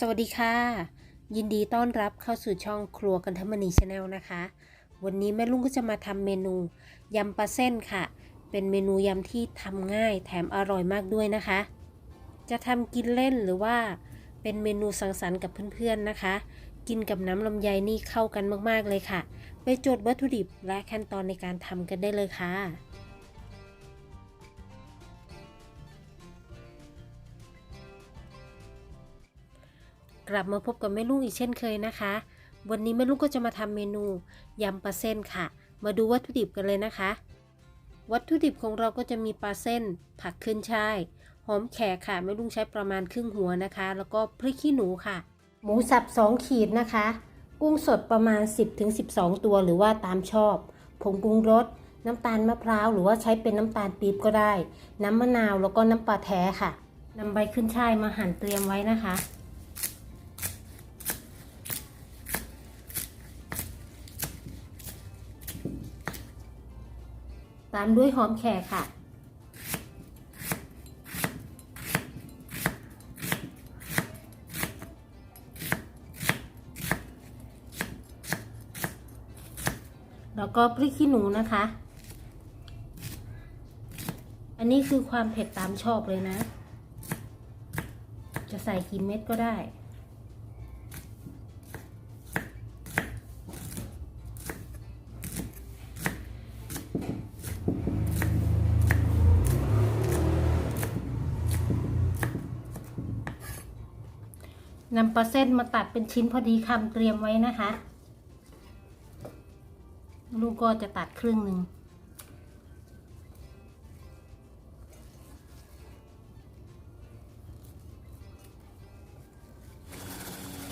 สวัสดีค่ะ ยินดีต้อนรับเข้าสู่ช่องครัวกันทมณีชาแนลนะคะ วันนี้แม่ลุงก็จะมาทำเมนูยำปลาเส้นค่ะ เป็นเมนูยำที่ทำง่ายแถมอร่อยมากด้วยนะคะ จะทำกินเล่นหรือว่าเป็นเมนูสังสรรค์กับเพื่อนๆนะคะ กินกับน้ำลำไยนี่เข้ากันมากๆเลยค่ะ ไปจดวัตถุดิบและขั้นตอนในการทำกันได้เลยค่ะ กลับมาพบกับแม่ลุงอีกเช่นเคยนะคะ วันนี้แม่ลุงก็จะมาทำเมนูยำปลาเส้นค่ะ มาดูวัตถุดิบกันเลยนะคะ วัตถุดิบของเราก็จะมีปลาเส้น ผักขึ้นช่ายหอมแขกค่ะแม่ลุงใช้ประมาณครึ่งหัวนะคะ แล้วก็พริกขี้หนูค่ะ หมูสับ 2 ขีดนะคะ กุ้งสดประมาณ 10-12 ตัวหรือว่าตามชอบ ผงปรุงรสน้ำตาลมะพร้าวหรือว่าใช้เป็นน้ำตาลปี๊บก็ได้ น้ำมะนาวแล้วก็น้ำปลาแท้ค่ะนำใบขึ้นช่ายมาหั่นเตรียมไว้นะคะ ตามด้วยหอมแขกค่ะ แล้วก็พริกขี้หนูนะคะ อันนี้คือความเผ็ดตามชอบเลยนะ จะใส่กี่เม็ดก็ได้ นำปลาเส้นมาตัดเป็นชิ้นพอดีคำเตรียมไว้นะคะ ลูกก็จะตัดครึ่งหนึ่ง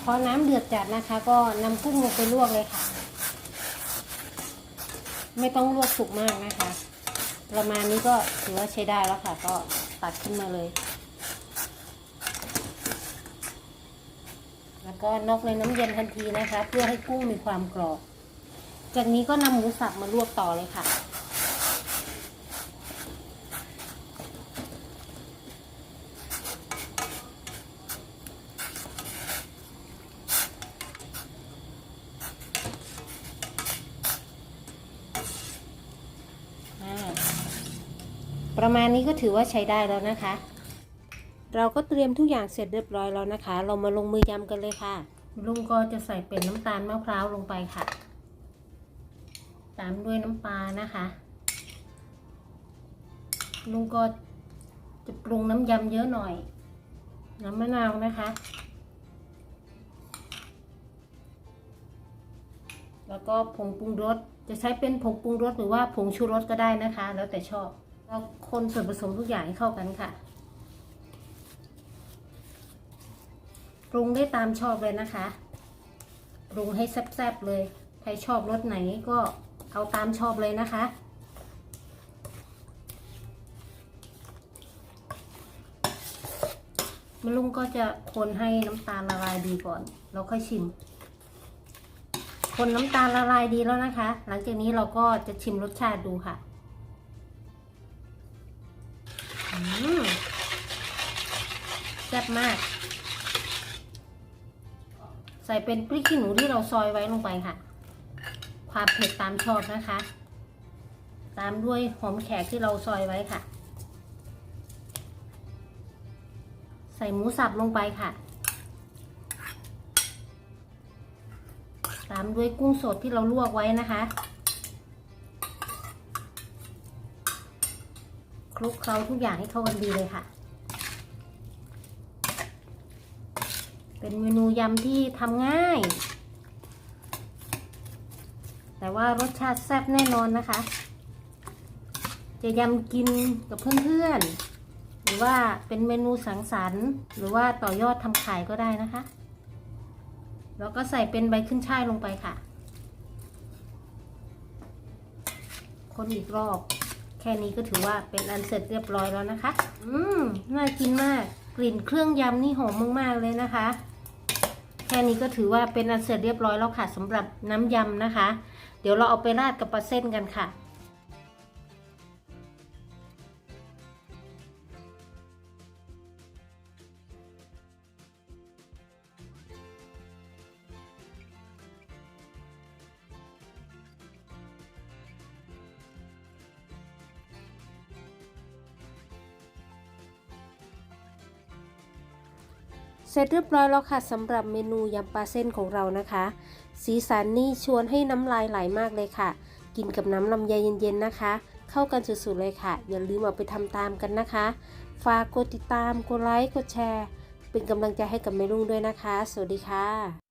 พอน้ำเดือดจัดนะคะ ก็นำกุ้งลงไปลวกเลยค่ะ ไม่ต้องลวกสุกมากนะคะ ประมาณนี้ก็ถือว่าใช้ได้แล้วค่ะ ก็ตัดขึ้นมาเลย แล้ว ก็นอกในน้ำเย็นทันทีนะคะ เพื่อให้กุ้งมีความกรอบ จากนี้ก็นำหมูสับมาลวกต่อเลยค่ะ ประมาณนี้ก็ถือว่าใช้ได้แล้วนะคะ เราก็เตรียมทุกอย่างเสร็จเรียบร้อยแล้วนะคะ เรามาลงมือยำกันเลยค่ะ ลุงก็จะใส่เป็นน้ำตาลมะพร้าวลงไปค่ะ ตามด้วยน้ำปลานะคะ ลุงก็จะปรุงน้ำยำเยอะหน่อย น้ำมะนาวนะคะ แล้วก็ผงปรุงรส จะใช้เป็นผงปรุงรสหรือว่าผงชูรสก็ได้นะคะ แล้วแต่ชอบเราคนส่วนผสมทุกอย่างให้เข้ากันค่ะ รุงได้ตามชอบเลยนะคะ ปรุงให้แซ่บๆเลย ใครชอบรสไหนก็เอาตามชอบเลยนะคะ มลุงก็จะคนให้น้ำตาลละลายดีก่อน แล้วค่อยชิม คนน้ำตาลละลายดีแล้วนะคะ หลังจากนี้เราก็จะชิมรสชาติดูค่ะแซ่บมาก ใส่เป็นพริกขี้หนูที่เราซอยไว้ลงไปค่ะ ความเผ็ดตามชอบนะคะ ตามด้วยหอมแขกที่เราซอยไว้ค่ะ ใส่หมูสับลงไปค่ะ ตามด้วยกุ้งสดที่เราลวกไว้นะคะคลุกเคล้าทุกอย่างให้เข้ากันดีเลยค่ะ เป็นเมนูยำที่ทำง่าย แต่ว่ารสชาติแซ่บแน่นอนนะคะ จะยำกินกับเพื่อนๆ หรือว่าเป็นเมนูสังสรรค์ หรือว่าต่อยอดทำขายก็ได้นะคะ แล้วก็ใส่เป็นใบขึ้นช่ายลงไปค่ะ คนอีกรอบแค่นี้ก็ถือว่าเป็นอันเสร็จเรียบร้อยแล้วนะคะ อืม น่ากินมาก กลิ่นเครื่องยำนี่หอมมาก ๆ เลยนะคะ แค่นี้ก็ถือว่าเป็นอันเสร็จเรียบร้อยแล้วค่ะสำหรับน้ำยำนะคะ เดี๋ยวเราเอาไปราดกับปลาเส้นกันค่ะ ร็จเรียบร้อยแล้วค่ะสำหรับเมนูยำปลาเส้นของเรานะคะ สีสันนี่ชวนให้น้ำลายไหลมากเลยค่ะ กินกับน้ำลำไยเย็นๆนะคะ เข้ากันสุดๆเลยค่ะ อย่าลืมเอาไปทำตามกันนะคะ ฝากกดติดตามกดไลค์กดแชร์ เป็นกำลังใจให้กับแม่ลุงด้วยนะคะ สวัสดีค่ะ